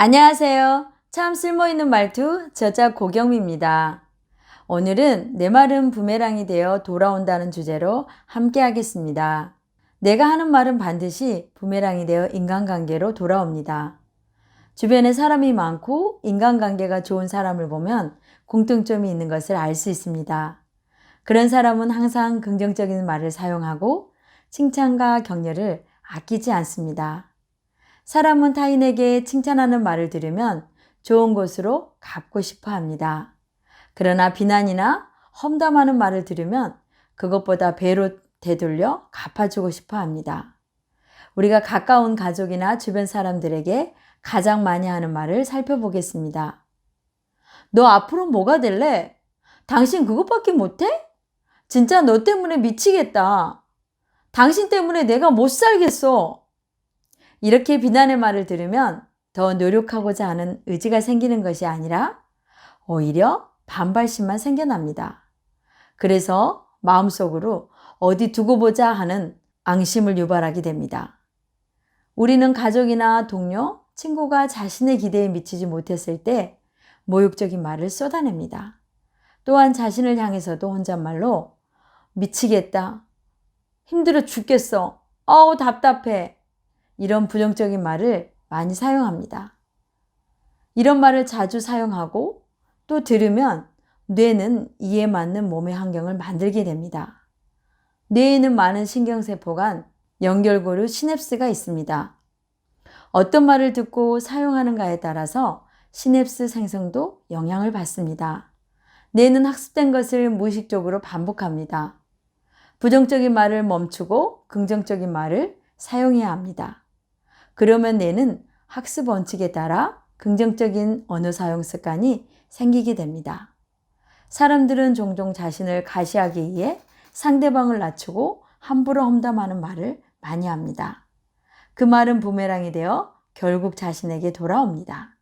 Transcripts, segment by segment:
안녕하세요. 참 쓸모있는 말투 저자 고경미입니다. 오늘은 내 말은 부메랑이 되어 돌아온다는 주제로 함께 하겠습니다. 내가 하는 말은 반드시 부메랑이 되어 인간관계로 돌아옵니다. 주변에 사람이 많고 인간관계가 좋은 사람을 보면 공통점이 있는 것을 알 수 있습니다. 그런 사람은 항상 긍정적인 말을 사용하고 칭찬과 격려를 아끼지 않습니다. 사람은 타인에게 칭찬하는 말을 들으면 좋은 곳으로 갚고 싶어 합니다. 그러나 비난이나 험담하는 말을 들으면 그것보다 배로 되돌려 갚아주고 싶어 합니다. 우리가 가까운 가족이나 주변 사람들에게 가장 많이 하는 말을 살펴보겠습니다. 너 앞으로 뭐가 될래? 당신 그것밖에 못해? 진짜 너 때문에 미치겠다. 당신 때문에 내가 못 살겠어. 이렇게 비난의 말을 들으면 더 노력하고자 하는 의지가 생기는 것이 아니라 오히려 반발심만 생겨납니다. 그래서 마음속으로 어디 두고 보자 하는 앙심을 유발하게 됩니다. 우리는 가족이나 동료, 친구가 자신의 기대에 미치지 못했을 때 모욕적인 말을 쏟아냅니다. 또한 자신을 향해서도 혼잣말로 미치겠다. 힘들어 죽겠어. 어우, 답답해. 이런 부정적인 말을 많이 사용합니다. 이런 말을 자주 사용하고 또 들으면 뇌는 이에 맞는 몸의 환경을 만들게 됩니다. 뇌에는 많은 신경세포 간 연결고루 시냅스가 있습니다. 어떤 말을 듣고 사용하는가에 따라서 시냅스 생성도 영향을 받습니다. 뇌는 학습된 것을 무의식적으로 반복합니다. 부정적인 말을 멈추고 긍정적인 말을 사용해야 합니다. 그러면 뇌는 학습 원칙에 따라 긍정적인 언어 사용 습관이 생기게 됩니다. 사람들은 종종 자신을 가시하기 위해 상대방을 낮추고 함부로 험담하는 말을 많이 합니다. 그 말은 부메랑이 되어 결국 자신에게 돌아옵니다.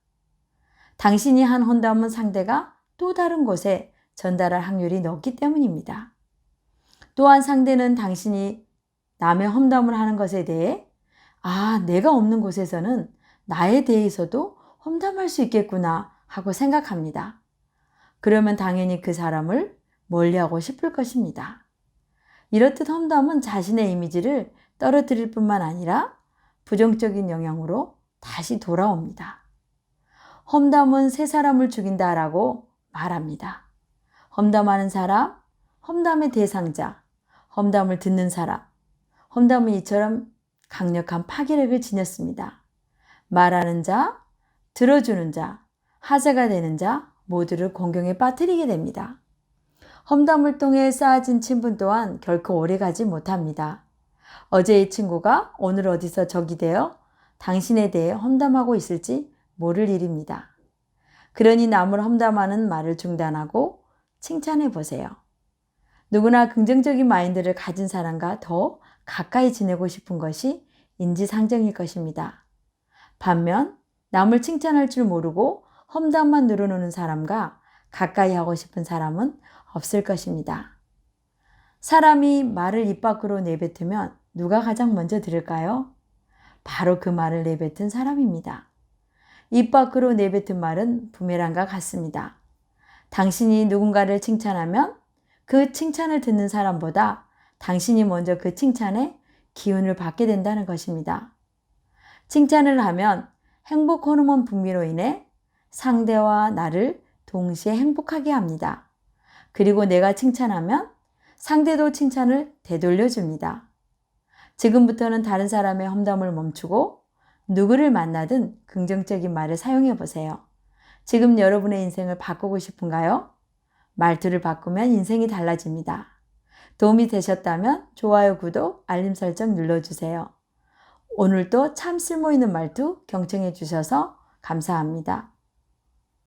당신이 한 험담은 상대가 또 다른 곳에 전달할 확률이 높기 때문입니다. 또한 상대는 당신이 남의 험담을 하는 것에 대해 아, 내가 없는 곳에서는 나에 대해서도 험담할 수 있겠구나 하고 생각합니다. 그러면 당연히 그 사람을 멀리하고 싶을 것입니다. 이렇듯 험담은 자신의 이미지를 떨어뜨릴 뿐만 아니라 부정적인 영향으로 다시 돌아옵니다. 험담은 새 사람을 죽인다라고 말합니다. 험담하는 사람, 험담의 대상자, 험담을 듣는 사람, 험담은 이처럼 강력한 파괴력을 지녔습니다. 말하는 자, 들어주는 자, 하자가 되는 자 모두를 공경에 빠뜨리게 됩니다. 험담을 통해 쌓아진 친분 또한 결코 오래가지 못합니다. 어제 이 친구가 오늘 어디서 적이 되어 당신에 대해 험담하고 있을지 모를 일입니다. 그러니 남을 험담하는 말을 중단하고 칭찬해 보세요. 누구나 긍정적인 마인드를 가진 사람과 더 가까이 지내고 싶은 것이 인지상정일 것입니다. 반면 남을 칭찬할 줄 모르고 험담만 늘어놓는 사람과 가까이 하고 싶은 사람은 없을 것입니다. 사람이 말을 입 밖으로 내뱉으면 누가 가장 먼저 들을까요? 바로 그 말을 내뱉은 사람입니다. 입 밖으로 내뱉은 말은 부메랑과 같습니다. 당신이 누군가를 칭찬하면 그 칭찬을 듣는 사람보다 당신이 먼저 그 칭찬에 기운을 받게 된다는 것입니다. 칭찬을 하면 행복 호르몬 분비로 인해 상대와 나를 동시에 행복하게 합니다. 그리고 내가 칭찬하면 상대도 칭찬을 되돌려 줍니다. 지금부터는 다른 사람의 험담을 멈추고 누구를 만나든 긍정적인 말을 사용해 보세요. 지금 여러분의 인생을 바꾸고 싶은가요? 말투를 바꾸면 인생이 달라집니다. 도움이 되셨다면 좋아요, 구독, 알림 설정 눌러주세요. 오늘도 참 쓸모있는 말투 경청해 주셔서 감사합니다.